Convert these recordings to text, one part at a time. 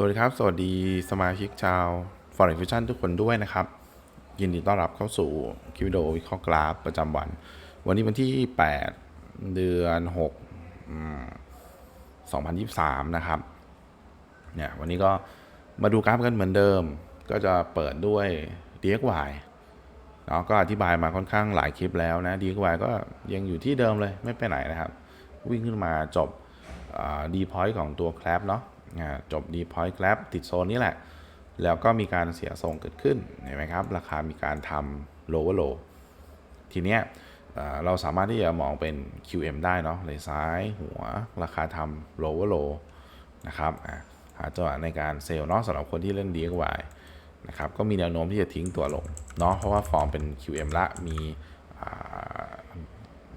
สวัสดีครับ สวัสดีสมาชิกชาว Forex Fusion ทุกคนด้วยนะครับ ยินดีต้อนรับเข้าสู่คลิปวิดีโอวิเคราะห์กราฟประจำวัน วันนี้วันที่ 8 เดือน6 2023 นะครับเนี่ยวันนี้ก็มาดูกราฟกันเหมือนเดิม ก็จะเปิดด้วย DXY เนาะก็อธิบายมาค่อนข้างหลายคลิปแล้วนะ DXY ก็ยังอยู่ที่เดิมเลยไม่ไปไหนนะครับ วิ่งขึ้นมาจบดีพอยต์ของตัวแคลปเนาะ จบดีพอยต์แคลปติดโซนนี้แหละ แล้วก็มีการเสียทรงเกิดขึ้นเห็นไหมครับ ราคามีการทำ lower low ทีเนี้ยเราสามารถที่จะมองเป็น QM ได้เนาะเลยซ้ายหัวราคาทำ lower low นะครับอะหาจังหวะในการเซลล์เนาะสำหรับคนที่เล่น DXY นะครับก็มีแนวโน้มที่จะทิ้งตัวลงเนาะเพราะว่าฟอร์มเป็น QM ละมี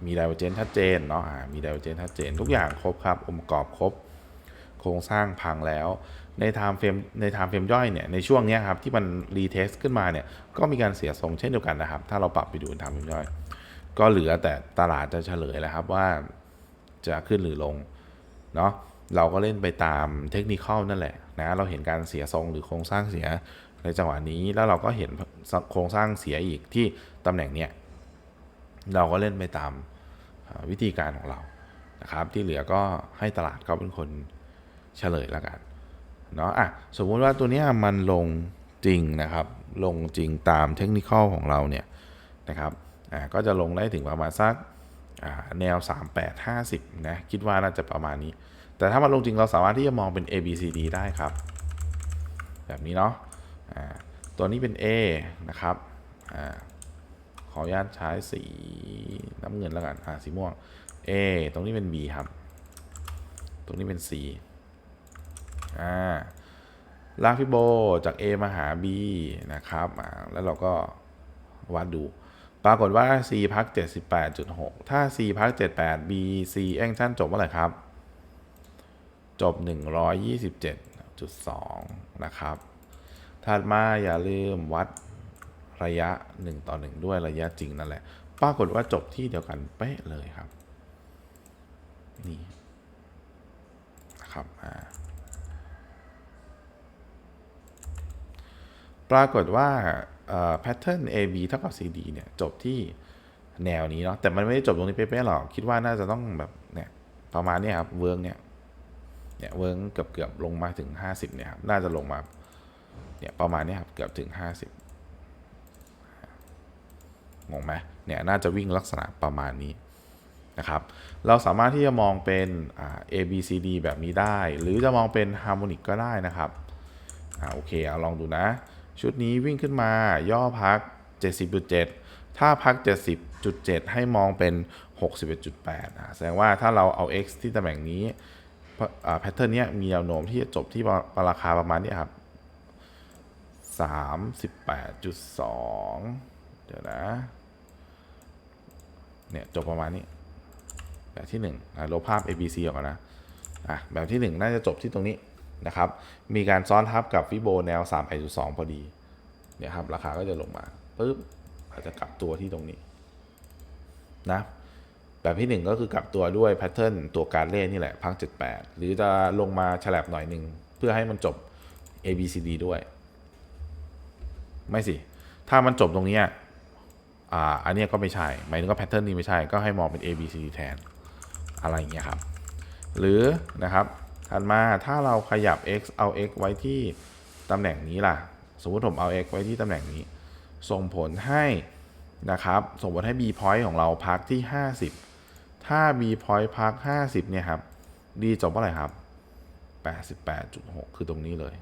มีไดเวอร์เจนชัดเจนเนาะมีไดเวอร์เจนชัดเจน ทุกอย่างครบครับองค์ประกอบครบ โครงสร้างพังแล้ว ในไทม์เฟรมในไทม์เฟรมย่อยเนี่ยในช่วงนี้ครับที่มันรีเทสขึ้นมาเนี่ยก็มีการเสียทรงเช่นเดียวกันนะครับ ถ้าเราปรับไปดูไทม์เฟรมย่อย ก็เหลือแต่ตลาดจะเฉลยแล้วครับว่าจะขึ้นหรือลงเนาะเราก็เล่นไปตามเทคนิคนั่นแหละนะเราเห็นการเสียทรงหรือโครงสร้างเสียในจังหวะนี้แล้วเราก็เห็นโครงสร้างเสียอีกที่ตำแหน่งเนี้ยเราก็เล่นไปตามวิธีการของเรานะครับ ที่เหลือก็ให้ตลาดเขาเป็นคน เฉลยแล้วกันเนาะอะสมมุติว่าตัวนี้มันลงจริงนะครับ ลงจริงตามเทคนิคของเราเนี่ยนะครับอ่าก็จะลงได้ถึงประมาณสักอ่าแนว 38 50 นะ คิดว่าน่าจะประมาณนี้ แต่ถ้ามันลงจริงเราสามารถที่จะมองเป็น A B C D ได้ครับ แบบนี้เนาะอ่าตัวนี้เป็น A นะครับอาขออนุญาตใช้สีน้ำเงินแล้วกันอ่าสีม่วง A ตรงนี้เป็น B ครับ ตรงนี้เป็น C อ่าลากฟิโบจาก A มาหา B นะครับ แล้วเราก็วัดดู ปรากฏว่า C พัก 78.6 ถ้า C พัก 78 B C แองชั่นจบเมื่อไหร่ครับ จบ 127.2 นะครับ ถัดมาอย่าลืมวัดระยะ 1 ต่อ 1 ด้วยระยะจริงนั่นแหละ ปรากฏว่าจบที่เดียวกันเป๊ะเลยครับ นี่นะครับ อ่า ปรากฏว่าแพทเทิร์น AB เท่ากับ CD เนี่ยจบที่แนวนี้เนาะแต่มันไม่ได้จบตรงนี้เป๊ะๆหรอก คิดว่าน่าจะต้องแบบเนี่ยประมาณนี้ครับเวิร์กเนี่ยเนี่ยเวิร์กเกือบเกือบๆลงมาถึง 50เนี่ยครับน่าจะลงมาเนี่ยประมาณนี้ครับเกือบถึง 50งงไหมเนี่ยน่าจะวิ่งลักษณะประมาณนี้นะครับเราสามารถที่จะมองเป็น A B C D แบบนี้ได้ หรือจะมองเป็นฮาร์โมนิกก็ได้นะครับอ่าโอเคเอาลองดูนะ ชุดนี้วิ่งขึ้นมาย่อพัก 70.7 ถ้าพัก 70.7 ให้มองเป็น 61.8อ่าแสดงว่าถ้าเราเอา x ที่ตำแหน่งนี้แพทเทิร์นเนี้ยมีแนวโน้มที่จะจบที่ราคาประมาณนี้ครับ 38.2 เดี๋ยวนะ เนี่ย จบประมาณนี้ แบบที่1นึ่งลบภาพ ABC ออกก่อนนะอะแบบที่ 1 น่าจะจบที่ตรงนี้ นะครับ มีการซ้อนทับกับฟิโบแนว3.2พอดีเนี่ยครับราคาก็จะลงมาปุ๊บอาจจะกลับตัวที่ตรงนี้นะแบบที่ 1 ก็คือกลับตัวด้วยแพทเทิร์นตัวการเล่นนี่แหละพัก78 หรือจะลงมาฉลับหน่อยหนึ่งเพื่อให้มันจบ A B C D ด้วย ไม่สิ ถ้ามันจบตรงนี้อ่าอันนี้ก็ไม่ใช่หมายถึงว่าแพทเทิร์นนี้ไม่ใช่ก็ให้มองเป็น A B C D แทนอะไรอย่างเงี้ยครับ หรือนะครับ ถัดมาถ้าเราขยับ x เอา x ไว้ที่ตำแหน่งนี้ล่ะ สมมติผมเอา x ไว้ที่ตำแหน่งนี้ ส่งผลให้นะครับส่งผลให้ b point ของเราพักที่ 50 ถ้า b point พัก 50 เนี่ยครับ d จบเมื่อไหร่ครับ 88.6 คือตรงนี้เลย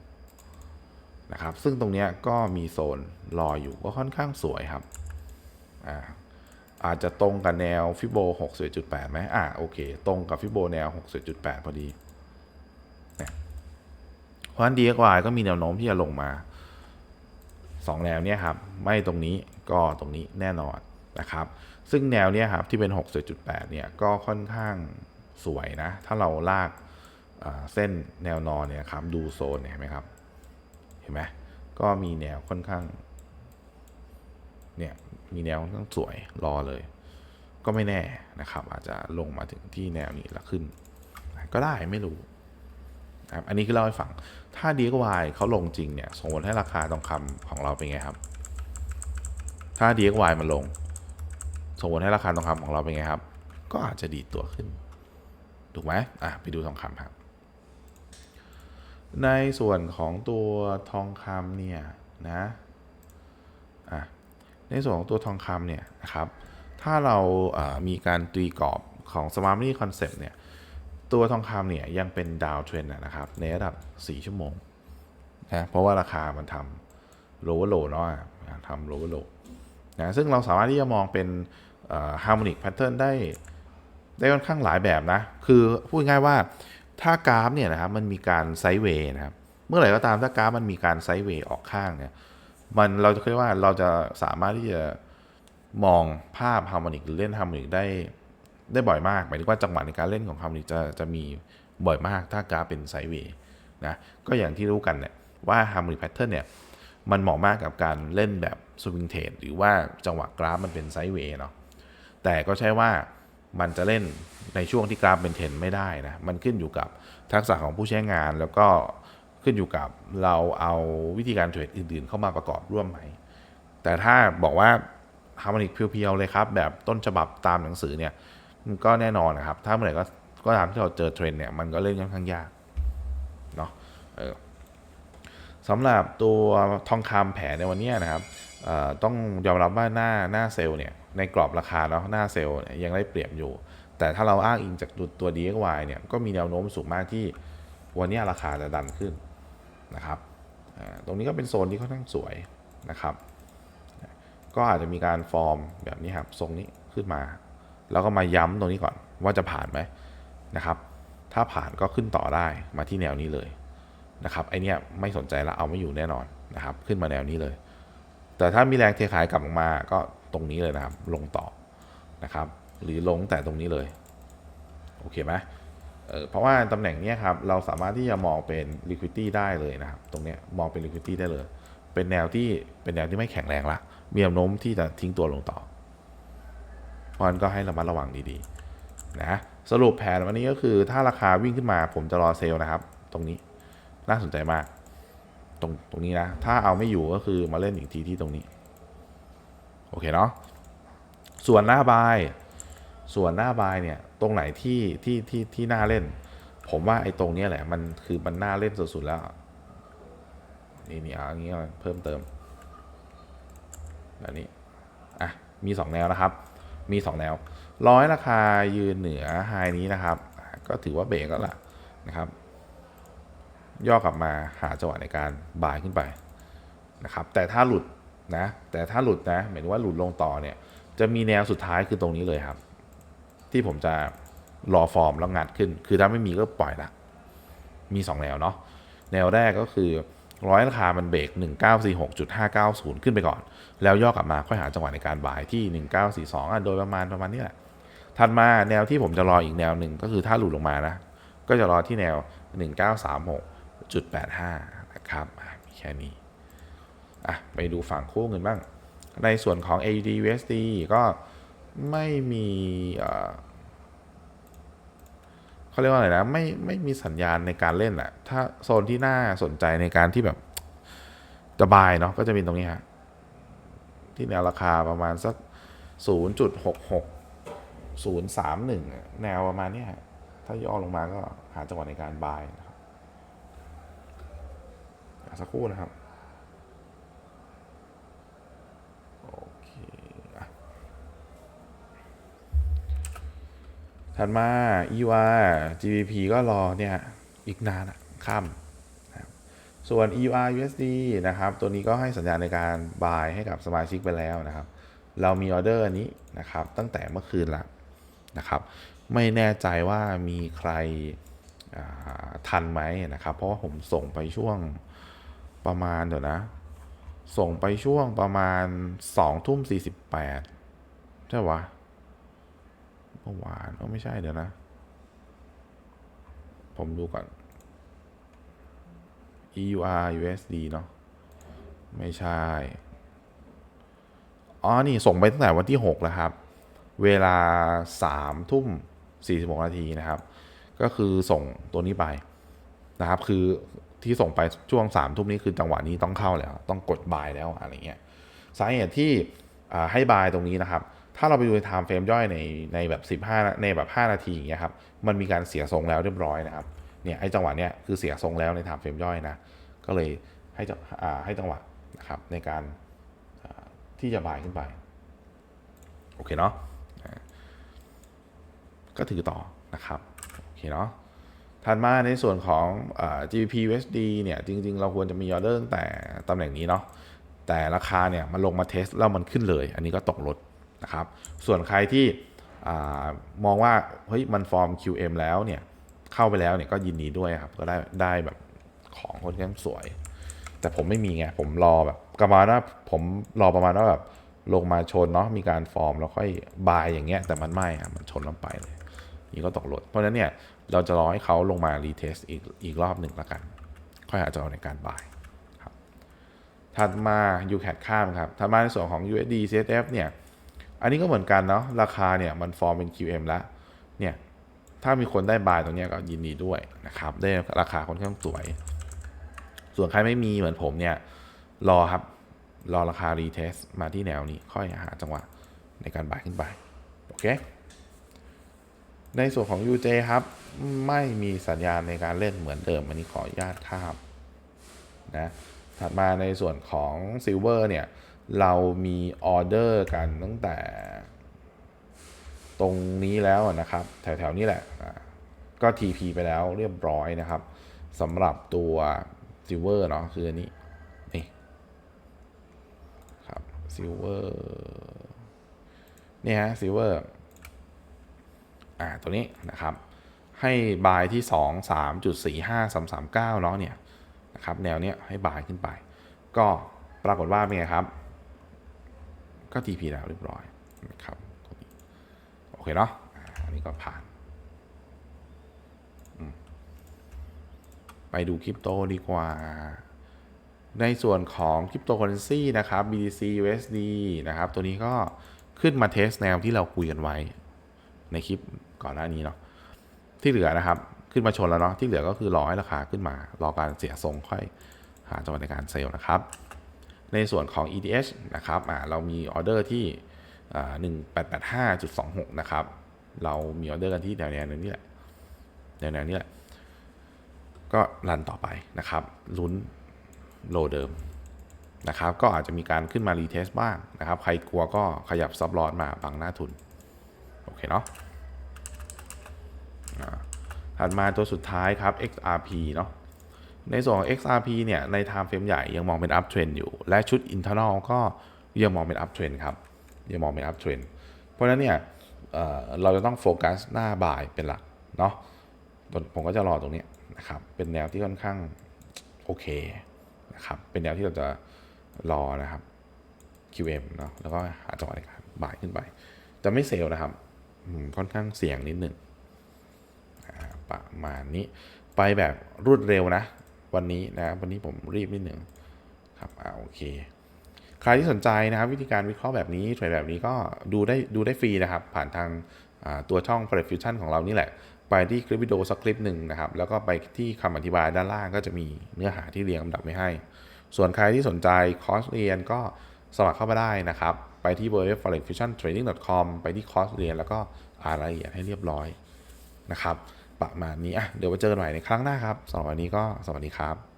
นะครับ ซึ่งตรงนี้ก็มีโซนรออยู่ก็ค่อนข้างสวยครับอ่าอาจจะตรงกับแนวฟิโบ61.8ไหมอ่าโอเค ตรงกับฟิโบแนว61.8พอดี ราะฉะนั้น DXY ก็มีแนวโน้มที่จะลงมา 2 แนวเนี้ยครับ ไม่ตรงนี้ก็ตรงนี้แน่นอนนะครับ ซึ่งแนวเนี้ยครับที่เป็น61.8เนี่ยก็ค่อนข้างสวยนะ ถ้าเราลากเส้นแนวนอนเนี่ยครับดูโซนเนี่ยเห็นไหมครับ เห็นไหมก็มีแนวค่อนข้างเนี่ยมีแนวค่อนข้างสวยรอเลย ก็ไม่แน่นะครับ อาจจะลงมาถึงที่แนวนี้แล้วขึ้น ก็ได้ไม่รู้ นะครับอันนี้คือเล่าให้ฟัง ถ้า DXY เขาลงจริงเนี่ยส่งผลให้ราคาทองคำของเราเป็นไงครับ ถ้า DXY มันลง ส่งผลให้ราคาทองคำของเราเป็นไงครับ ก็อาจจะดีดตัวขึ้น ถูกไหมอะไปดูทองคำครับ ในส่วนของตัวทองคำเนี่ยนะอะในส่วนของตัวทองคำเนี่ยนะครับ ถ้าเราามีการตีกรอบของ Smart Money Concept เนี่ย ตัวทองคำเนี่ยยังเป็นดาวเทรนนะครับ ในระดับ 4 ชั่วโมงนะเพราะว่าราคามันทำ lower low เนาะทำ lower low นะซึ่งเราสามารถที่จะมองเป็นเอ่อ harmonic pattern ได้ได้ค่อนข้างหลายแบบนะ คือพูดง่ายว่าถ้ากราฟเนี่ยนะครับมันมีการไซด์เวย์นะครับ เมื่อไหร่ก็ตามถ้ากราฟมันมีการไซด์เวย์ออกข้างเนี่ยมันเราจะเรียกว่าเราจะสามารถที่จะมองภาพฮาร์โมนิกหรือเล่นฮาร์โมนิกได้ ได้บ่อยมาก หมายถึงว่าจังหวะในการเล่นของฮานิกจะจะมีบ่อยมากถ้ากราฟเป็นไซด์เวย์นะก็อย่างที่รู้กันเนี่ยว่าฮาร์โมนิกแพทเทิร์นเนี่ยมันเหมาะมากกับการเล่นแบบสวิงเทรดหรือว่าจังหวะกราฟมันเป็นไซด์เวย์เนาะแต่ก็ใช่ว่ามันจะเล่นในช่วงที่กราฟเป็นเทรนไม่ได้นะมันขึ้นอยู่กับทักษะของผู้ใช้งานแล้วก็ขึ้นอยู่กับเราเอาวิธีการเทรดอื่น ๆ เข้ามาประกอบร่วมไหม แต่ถ้าบอกว่าฮาร์โมนิกเพียวๆเลยครับ แบบต้นฉบับตามหนังสือเนี่ย ก็แน่นอนนะครับ ถ้าเมื่อไหร่ก็ก็ตามที่เราเจอเทรนด์เนี่ยมันก็เล่นค่อนข้างยากเนาะเออสำหรับตัวทองคำแผนในวันเนี้ยนะครับเอ่อต้องยอมรับว่าหน้าหน้าเซลล์เนี่ยในกรอบราคาเนาะหน้าเซลล์เนี่ยยังได้เปรียบอยู่ แต่ถ้าเราอ้างอิงจากตัวตัว DXY เนี่ยก็มีแนวโน้มสูงมากที่วันเนี้ยราคาจะดันขึ้นนะครับอ่าตรงนี้ก็เป็นโซนที่ค่อนข้างสวยนะครับ ก็อาจจะมีการฟอร์มแบบนี้ครับทรงนี้ขึ้นมา แล้วก็มาย้ำตรงนี้ก่อนว่าจะผ่านไหมนะครับ ถ้าผ่านก็ขึ้นต่อได้มาที่แนวนี้เลยนะครับไอเนี้ยไม่สนใจละเอาไม่อยู่แน่นอนนะครับ ขึ้นมาแนวนี้เลย แต่ถ้ามีแรงเทขายกลับออกมาก็ตรงนี้เลยนะครับ ลงต่อนะครับ หรือลงแต่ตรงนี้เลยโอเคไหมเออเพราะว่าตำแหน่งเนี้ยครับเราสามารถที่จะมองเป็น liquidity ได้เลยนะครับ ตรงเนี้ยมองเป็น liquidity ได้เลย เป็นแนวที่เป็นแนวที่ไม่แข็งแรงละมีแนวโน้มที่จะทิ้งตัวลงต่อ ราะฉะนั้นก็ให้ระมัดระวังดีๆนะสรุปแผนวันนี้ก็คือถ้าราคาวิ่งขึ้นมาผมจะรอเซลล์นะครับ ตรงนี้น่าสนใจมาก ตรงตรงนี้นะ ถ้าเอาไม่อยู่ก็คือมาเล่นอีกทีที่ตรงนี้ โอเคเนาะส่วนหน้าบาย ส่วนหน้าบายเนี่ย ตรงไหนที่ที่ที่ที่น่าเล่น ผมว่าไอ้ตรงนี้แหละ มันคือมันน่าเล่นสุดๆแล้ว นี่นี่เอาอย่างนี้เพิ่มเติมแบบนี้อะมี 2 แนวนะครับ มี 2 แนวร้อยราคายืนเหนือไฮนี้นะครับ ก็ถือว่าเบรกแล้วล่ะนะครับ ย่อกลับมาหาจังหวะในการบายขึ้นไปนะครับ แต่ถ้าหลุดนะ แต่ถ้าหลุดนะหมายถึงว่าหลุดลงต่อเนี่ย จะมีแนวสุดท้ายคือตรงนี้เลยครับ ที่ผมจะรอฟอร์มแล้วงัดขึ้น คือถ้าไม่มีก็ปล่อยละมี 2 แนวเนาะแนวแรกก็คือ ร้อยราคามันเบรก 1946.590 ขึ้นไปก่อน แล้วย่อกลับมาค่อยหาจังหวะในการบายที่ 1942อะโดยประมาณประมาณนี้แหละ ถัดมาแนวที่ผมจะรออีกแนวหนึ่งก็คือถ้าหลุดลงมานะ ก็จะรอที่แนว 1936.85 นะครับอะมีแค่นี้อะไปดูฝั่งคู่เงินบ้าง ในส่วนของ AUD USD ก็ไม่มี เขาเรียกว่าอะไรนะไม่ไม่มีสัญญาณในการเล่นอะถ้าโซนที่น่าสนใจในการที่แบบจะบายเนาะก็จะเป็นตรงนี้ฮะที่แนวราคาประมาณสัก 0.66 031 แนวประมาณนี้ฮะถ้าย่อลงมาก็หาจังหวะในการบายนะครับอะสักครู่นะครับ โอเคอะ ถัดมา EUA GBP ก็รอเนี่ยอีกนานอะข้ามนะครับส่วน EUR USD นะครับ ตัวนี้ก็ให้สัญญาณในการบายให้กับสมาชิกไปแล้วนะครับ เรามีออเดอร์นี้นะครับ ตั้งแต่เมื่อคืนแล้วนะครับ ไม่แน่ใจว่ามีใครทันไหมนะครับ เพราะว่าผมส่งไปช่วงประมาณเดี๋ยวนะ ส่งไปช่วงประมาณสองทุ่มสี่สิบแปดใช่วะ มื่อวานก็ไม่ใช่เดี๋ยวนะ ผมดูก่อน EUR USD เนาะไม่ใช่ อ๋อ นี่ส่งไปตั้งแต่วันที่ 6 แล้วครับ เวลา3ทุ่ม46นาทีนะครับ ก็คือส่งตัวนี้ไปนะครับ คือที่ส่งไปช่วง3ามทุ่มนี้คือจังหวะนี้ต้องเข้าแล้ว ต้องกดบายแล้วอะไรเงี้ย สาเหตุที่ให้บายตรงนี้นะครับ ถ้าเราไปดูในไทม์เฟรมย่อยในในแบบ15 ในแบบ 5 นาทีอย่างเงี้ยครับ มันมีการเสียทรงแล้วเรียบร้อยนะครับ เนี่ยไอ้จังหวะเนี้ยคือเสียทรงแล้วในไทม์เฟรมย่อยนะ ก็เลยให้จังให้จังหวะนะครับในการที่จะบ่ายขึ้นไป โอเคเนาะ ก็ถือต่อนะครับ โอเคเนาะถัดมาในส่วนของอ GBP USD เนี่ยจริง ๆ เราควรจะมีออเดอร์ตั้งแต่ตำแหน่งนี้เนาะ แต่ราคาเนี่ยมันลงมาเทสแล้วมันขึ้นเลย อันนี้ก็ตกลด นะครับ ส่วนใครที่มองว่าเฮ้ยมันฟอร์ม QM แล้วเนี่ยเข้าไปแล้วเนี่ยก็ยินดีด้วยครับ ก็ได้ได้แบบของคนข้างสวย แต่ผมไม่มีไงผมรอแบบประมาณว่าผมรอประมาณว่าแบบลงมาชนเนาะมีการฟอร์มแล้วค่อยบายอย่างเงี้ยแต่มันไม่อะมันชนลงไปเลยนี่ก็ตกลดเพราะฉะนั้นเนี่ยเราจะรอให้เขาลงมารีเทสอีกอีกรอบหนึ่งละกัน ค่อยอาจจะเอาในการบายครับถัดมา UCAD ข้ามครับถัดมาในส่วนของ USD CSF เนี่ย อันนี้ก็เหมือนกันเนาะราคาเนี่ยมันฟอร์มเป็น QM แล้วเนี่ยถ้ามีคนได้บายตรงนี้ก็ยินดีด้วยนะครับ ได้ราคาค่อนข้างสวย ส่วนใครไม่มีเหมือนผมเนี่ย รอครับ รอราคารีเทสมาที่แนวนี้ค่อยหาจังหวะในการบายขึ้นไป โอเค ในส่วนของ UJ ครับ ไม่มีสัญญาณในการเล่นเหมือนเดิม อันนี้ขออนุญาตข้ามนะถัดมาในส่วนของ Silver เนี่ย เรามีออเดอร์กันตั้งแต่ ตรงนี้แล้วนะครับ แถวๆนี้แหละ ก็ TP ไปแล้วเรียบร้อยนะครับสำหรับตัว Silver เนาะคืออันนี้ นี่ ครับ Silver เนี่ฮะ Silver อ่าตัวนี้นะครับ ให้บายที่ 2 3จุด4 5 3 3 9 เนาะเนี่ยนะครับ แนวเนี้ยให้บายขึ้นไป ก็ปรากฏว่าเป็นไงครับ ก็ TP แล้วเรียบร้อยนะครับโอเคเนาะอันนี้ก็ผ่านไปดูคริปโตดีกว่า ในส่วนของคริปโตเคอเรนซีนะครับ BTC USD นะครับ ตัวนี้ก็ขึ้นมาเทสแนวที่เราคุยกันไว้ ในคลิปก่อนหน้านี้เนาะที่เหลือนะครับ ขึ้นมาชนแล้วเนาะที่เหลือก็คือรอให้ราคาขึ้นมา รอการเสียทรงค่อยหาจังหวะในการเซลล์นะครับ ในส่วนของ ETH นะครับเรามีออเดอร์ที่หนึ่งแปดแปดห้าจุดสองหกนะครับ เรามีออเดอร์กันที่แนวแนวนี้แหละแนวแนวนี้แหละ ก็รันต่อไปนะครับ ลุ้นโลเดิมนะครับ ก็อาจจะมีการขึ้นมารีเทสบ้างนะครับ ใครกลัวก็ขยับซับลอตมาบังหน้าทุน โอเคเนาะถัดมาตัวสุดท้ายครับ XRP เนาะ ในส่วนของ XRP เนี่ยใน time frame ใหญ่ยังมองเป็น uptrend อยู่ และชุด internal ก็ยังมองเป็น uptrend ครับยังมองเป็น uptrend เพราะฉะนั้นเนี่ยเเราจะต้องโฟกัสหน้าบ่ายเป็นหลักเนาะผมก็จะรอตรงนี้นะครับเป็นแนวที่ค่อนข้างโอเคนะครับเป็นแนวที่เราจะรอนะครับ QM เนาะแล้วก็หาจังหวะในการบ่ายขึ้นไปจะไม่เซลนะครับค่อนข้างเสี่ยงนิดหนึ่งประมาณนี้ไปแบบรวดเร็วนะ วันนี้นะวันนี้ผมรีบนิดหนึ่งครับอ่าโอเคใครที่สนใจนะครับวิธีการวิเคราะห์แบบนี้เทรดแบบนี้ก็ดูได้ดูได้ฟรีนะครับ ผ่านทางตัวช่อง Forex Fusion ของเรานี่แหละ ไปที่คลิปวิดีโอสักคลิปหนึ่งนะครับ แล้วก็ไปที่คำอธิบายด้านล่างก็จะมีเนื้อหาที่เรียงลำดับไว้ให้ ส่วนใครที่สนใจคอร์สเรียนก็สมัครเข้ามาได้นะครับ ไปที่ www.forexfusiontrading.com ไปที่คอร์สเรียนแล้วก็อ่านรายละเอียดให้เรียบร้อยนะครับ ประมาณนี้อะเดี๋ยวไว้เจอกันใหม่ในครั้งหน้าครับสำหรับวันนี้ก็สวัสดีครับ